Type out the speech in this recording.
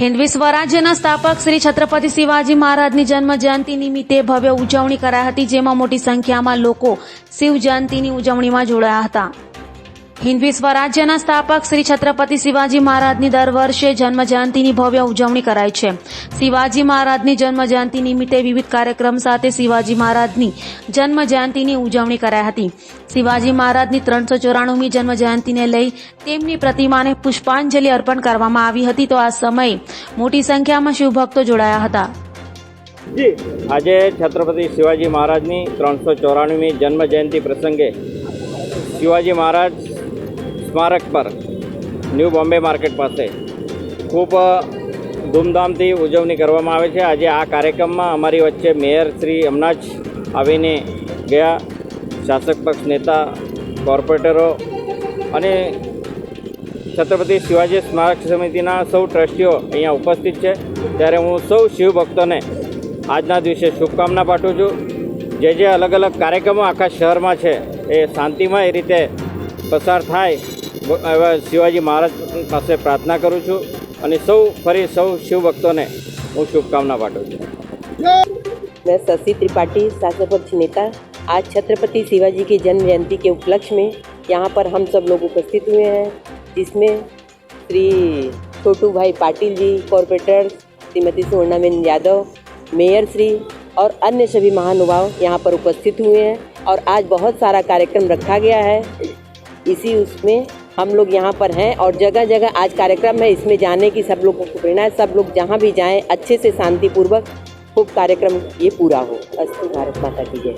હિન્દવી સ્વરાજ્યના સ્થાપક શ્રી છત્રપતિ શિવાજી મહારાજની જન્મ જયંતિ નિમિત્તે ભવ્ય ઉજવણી કરાઈ હતી, જેમાં મોટી સંખ્યામાં લોકો શિવ જયંતિની ઉજવણીમાં જોડાયા હતા. હિન્દવી સ્વરાજ્યના સ્થાપક શ્રી છત્રપતિ શિવાજી મહારાજની દર વર્ષે જન્મજયંતિની ભવ્ય ઉજવણી કરાય છે. શિવાજી મહારાજની જન્મ જયંતિ નિમિત્તે વિવિધ કાર્યક્રમ સાથે શિવાજી મહારાજની જન્મ જયંતિની ઉજવણી કરાઈ હતી. શિવાજી મહારાજની ત્રણસો ચોરાણુમી જન્મજયંતિને લઈ તેમની પ્રતિમાને પુષ્પાંજલિ અર્પણ કરવામાં આવી હતી. તો આ સમયે મોટી સંખ્યામાં શિવભક્તો જોડાયા હતા. આજે છત્રપતિ શિવાજી મહારાજની ત્રણસો ચોરાણુમી જન્મ જયંતિ પ્રસંગે શિવાજી મહારાજ સ્મારક પર ન્યૂ બોમ્બે માર્કેટ પાસે ખૂબ ધૂમધામથી ઉજવણી કરવામાં આવે છે. આજે આ કાર્યક્રમમાં અમારી વચ્ચે મેયર શ્રી હમણાં જ આવીને ગયા શાસક પક્ષ નેતા, કોર્પોરેટરો અને છત્રપતિ શિવાજી સ્મારક સમિતિના સૌ ટ્રસ્ટીઓ અહીંયા ઉપસ્થિત છે. ત્યારે હું સૌ શિવભક્તોને આજના દિવસે શુભકામના પાઠવું છું. જે જે અલગ અલગ કાર્યક્રમો આખા શહેરમાં છે, એ શાંતિમય રીતે પસાર થાય એવા શિવાજી મહારાજ પાસે પ્રાર્થના કરું છું અને સૌ ફરી સૌ શિવભક્તોને હું શુભકામના પાઠવું છું मैं शशि त्रिपाठी शासक पक्ष नेता आज छत्रपति शिवाजी की जन्म जयंती के उपलक्ष्य में यहाँ पर हम सब लोग उपस्थित हुए हैं जिसमें श्री छोटू भाई पाटिल जी कॉरपोरेटर श्रीमती सुवर्णाबेन यादव मेयर श्री और अन्य सभी महानुभाव यहाँ पर उपस्थित हुए हैं और आज बहुत सारा कार्यक्रम रखा गया है इसी उसमें हम लोग यहाँ पर हैं और जगह जगह आज कार्यक्रम है, इसमें जाने की सब लोगों को प्रेरणा है। सब लोग जहाँ भी जाएँ, अच्छे से शांतिपूर्वक खूब कार्यक्रम ये पूरा हो। अस्तु भारत माता की जय।